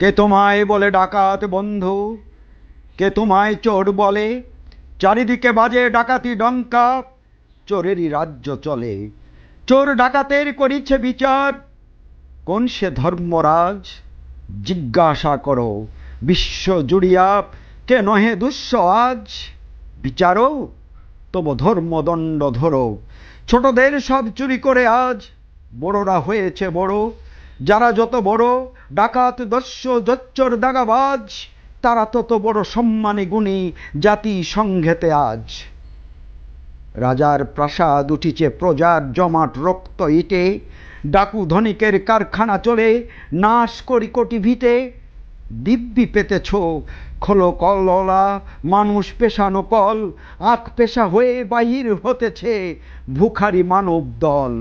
কে তোমায় বলে ডাকাত বন্ধু? কে তোমায় চোর বলে? চারিদিকে বাজে ডাকাতি ডঙ্কা, চোরেরই রাজ্য চলে। চোর ডাকাতের করিছে বিচার, কোন সে ধর্মরাজ? জিজ্ঞাসা করো, বিশ্ব জুড়িয়া কে নহে দুঃস্ব আজ? বিচারো, তবু ধর্মদণ্ড ধরো। ছোটদের সব চুরি করে আজ, বড়রা হয়েছে বড়। যারা যত বড় ডাকাত, দস্য, জচ্চর, দাগাবাজ, তারা তত বড় সম্মানে গুণী জাতি সংঘেতে আজ। রাজার প্রাসাদ উঠিছে প্রজার জমাট রক্ত ইটে, ডাকু ধনিকের কারখানা চলে, নাশ করি কোটি ভিটে। দিব্যি পেতেছ খোলো কললা মানুষ পেশানো কল, আখ পেশা হয়ে বাহির হতেছে, ভুখারি মানব দল।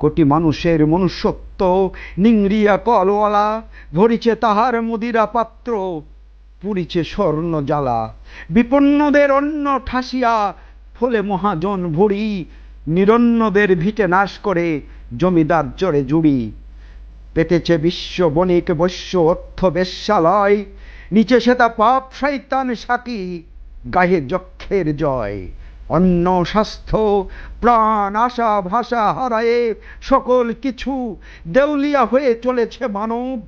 কোটি মানুষের মনুষ্যত্ব নিংড়িয়া কলওয়ালা ভরিছে তাহার মুদিরা পাত্র পুরিছে স্বর্ণ জ্বালা। বিপন্নদের অন্ন ঠাসিয়া ফলে মহাজন ভরি নিরন্নদের ভিটে নাশ করে জমিদার চড়ে জুড়ি। পেতেছে বিশ্ব বণিক, বৈশ্য অর্থ বেশ্যালয়, নিচে সেতা পাপ শৈতান সাকি গায়ে যক্ষের জয়। অন্ন স্বাস্থ্য প্রাণ আশা ভাষা হারায়ে সকল কিছু দেউলিয়া হয়ে চলেছে মানব।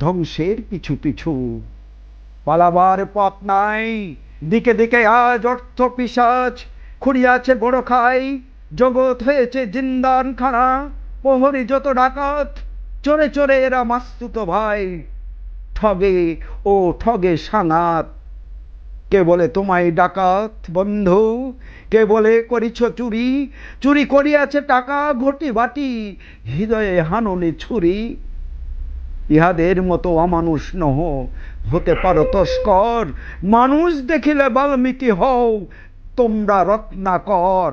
ধ্বংসের পিছু পিছু। পালাবার পথ নাই। দিকে দিকে আজ অর্থ পিসাজ। খুঁড়িয়াছে বড় খাই। জগৎ হয়েছে জিন্দান খানা প্রহরী যত ডাকাত, চোরে চোরে এরা মাস্তুত ভাই। ঠগে ও ঠগে সাঙাত। কে বলে তোমায় ডাকাত বন্ধু? কে বলে করিছ চুরি? চুরি করিয়াছে টাকা, ঘটি বাটি, হৃদয়ে হাননে ছুরি। ইহাদের মতো অমানুষ নহ, হতে পারো তস্কর। মানুষ দেখিলে বাল্মীকি হও, তোমরা রত্নাকর।